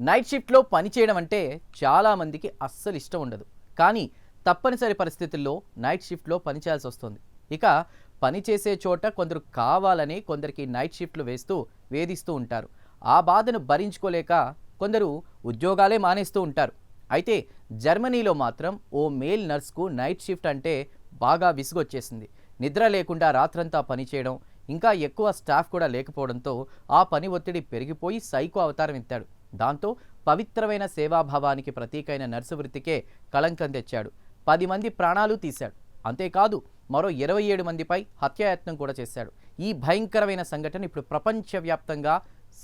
Night షిఫ్ట్లో పనిచేయడం అంటే చాలామందికి అస్సలు ఇష్టం ఉండదు. కానీ తప్పనిసరి పరిస్థితుల్లో నైట్ షిఫ్ట్లో పనిచేయాల్సి వస్తుంది. ఇక పని చేసే చోట కొందరు కావాలని కొందరికి నైట్ షిఫ్ట్లు వేస్తూ వేధిస్తూ ఉంటారు. ఆ బాధను భరించుకోలేక కొందరు ఉద్యోగాలే మానేస్తూ ఉంటారు. అయితే జర్మనీలో మాత్రం ఓ మేల్ నర్స్కు నైట్ షిఫ్ట్ అంటే బాగా విసుగొచ్చేసింది. నిద్ర లేకుండా రాత్రంతా పనిచేయడం ఇంకా ఎక్కువ స్టాఫ్ కూడా లేకపోవడంతో ఆ పని ఒత్తిడి పెరిగిపోయి సైకో అవతారం ఎత్తాడు. దాంతో పవిత్రమైన సేవాభావానికి ప్రతీకైన నర్సు వృత్తికే కళంకం తెచ్చాడు. పది మంది ప్రాణాలు తీశాడు. అంతేకాదు మరో ఇరవై ఏడు మందిపై హత్యాయత్నం కూడా చేశాడు. ఈ భయంకరమైన సంఘటన ఇప్పుడు ప్రపంచవ్యాప్తంగా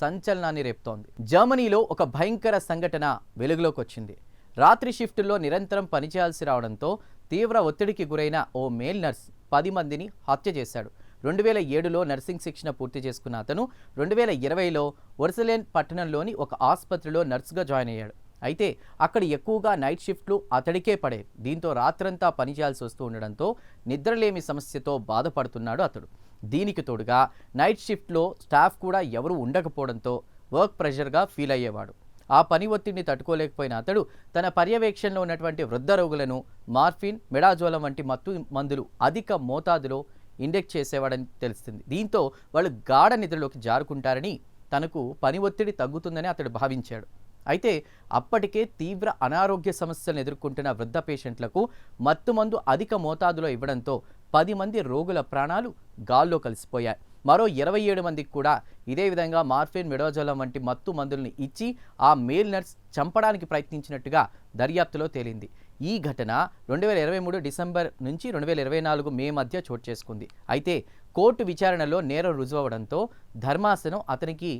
సంచలనాన్ని రేపుతోంది. జర్మనీలో ఒక భయంకర సంఘటన వెలుగులోకి వచ్చింది రాత్రి షిఫ్టుల్లో నిరంతరం పనిచేయాల్సి రావడంతో తీవ్ర ఒత్తిడికి గురైన ఓ మేల్ నర్స్ పది మందిని హత్య చేశాడు. రెండు వేల ఏడులో నర్సింగ్ శిక్షణ పూర్తి చేసుకున్న అతను రెండు వేల ఇరవైలో ఒరిసలేన్ పట్టణంలోని ఒక ఆసుపత్రిలో నర్సుగా జాయిన్ అయ్యాడు. అయితే అక్కడ ఎక్కువగా నైట్ షిఫ్ట్లు అతడికే పడేవి. దీంతో రాత్రంతా పనిచేయాల్సి వస్తూ ఉండడంతో నిద్రలేమి సమస్యతో బాధపడుతున్నాడు అతడు. దీనికి తోడుగా నైట్ షిఫ్ట్లో స్టాఫ్ కూడా ఎవరూ ఉండకపోవడంతో వర్క్ ప్రెషర్గా ఫీల్ అయ్యేవాడు. ఆ పని ఒత్తిడిని తట్టుకోలేకపోయిన అతడు తన పర్యవేక్షణలో ఉన్నటువంటి వృద్ధ రోగులను మార్ఫిన్ మెడాజోలం వంటి మత్తు మందులు అధిక మోతాదులో ఇండెక్ట్ చేసేవాడని తెలుస్తుంది. దీంతో వాళ్ళు గాఢ నిద్రలోకి జారుకుంటారని తనకు పని ఒత్తిడి తగ్గుతుందని అతడు భావించాడు. అయితే అప్పటికే తీవ్ర అనారోగ్య సమస్యలను ఎదుర్కొంటున్న వృద్ధ పేషెంట్లకు మత్తుమందు అధిక మోతాదులో ఇవ్వడంతో పది మంది రోగుల ప్రాణాలు గాల్లో కలిసిపోయాయి. మరో ఇరవై ఏడు మందికి కూడా ఇదే విధంగా మార్ఫిన్ మెడోజోలం వంటి మత్తు మందుల్ని ఇచ్చి ఆ మేల్ నర్స్ చంపడానికి ప్రయత్నించినట్టుగా దర్యాప్తులో తేలింది. ఈ ఘటన రెండు వేల ఇరవై మూడు డిసెంబర్ నుంచి రెండు వేల ఇరవై నాలుగు మే మధ్య చోటు చేసుకుంది. అయితే కోర్టు విచారణలో నేరం రుజువవడంతో ధర్మాసనం అతనికి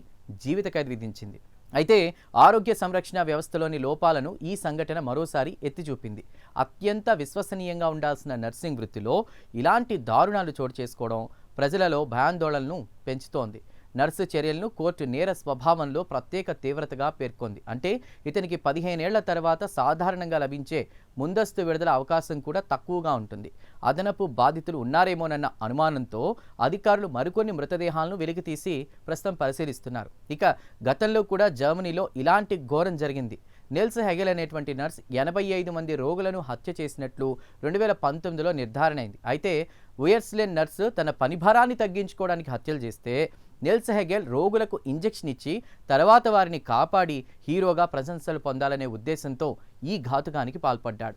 జీవిత ఖైదు విధించింది అయితే ఆరోగ్య సంరక్షణ వ్యవస్థలోని లోపాలను ఈ సంఘటన మరోసారి ఎత్తి చూపింది అత్యంత విశ్వసనీయంగా ఉండాల్సిన నర్సింగ్ వృత్తిలో ఇలాంటి దారుణాలు చోటు చేసుకోవడం ప్రజలలో భయాందోళనను పెంచుతోంది. నర్సు చర్యలను కోర్టు నేర స్వభావంలో ప్రత్యేక తీవ్రతగా పేర్కొంది. అంటే ఇతనికి పదిహేనేళ్ళ తర్వాత సాధారణంగా లభించే ముందస్తు విడుదల అవకాశం కూడా తక్కువగా ఉంటుంది. అదనపు బాధితులు ఉన్నారేమోనన్న అనుమానంతో అధికారులు మరికొన్ని మృతదేహాలను వెలికితీసి ప్రస్తుతం పరిశీలిస్తున్నారు. ఇక గతంలో కూడా జర్మనీలో ఇలాంటి ఘోరం జరిగింది. నెల్స్ హెగెల్ అనేటువంటి నర్స్ ఎనభై ఐదు మంది రోగులను హత్య చేసినట్లు రెండు వేల పంతొమ్మిదిలో నిర్ధారణ అయింది. అయితే ఉయర్స్లెన్ నర్స్ తన పనిభారాన్ని తగ్గించుకోవడానికి హత్యలు చేస్తే నెల్స్ హెగెల్ రోగులకు ఇంజెక్షన్ ఇచ్చి తర్వాత వారిని కాపాడి హీరోగా ప్రశంసలు పొందాలనే ఉద్దేశంతో ఈ ఘాతుకానికి పాల్పడ్డాడు.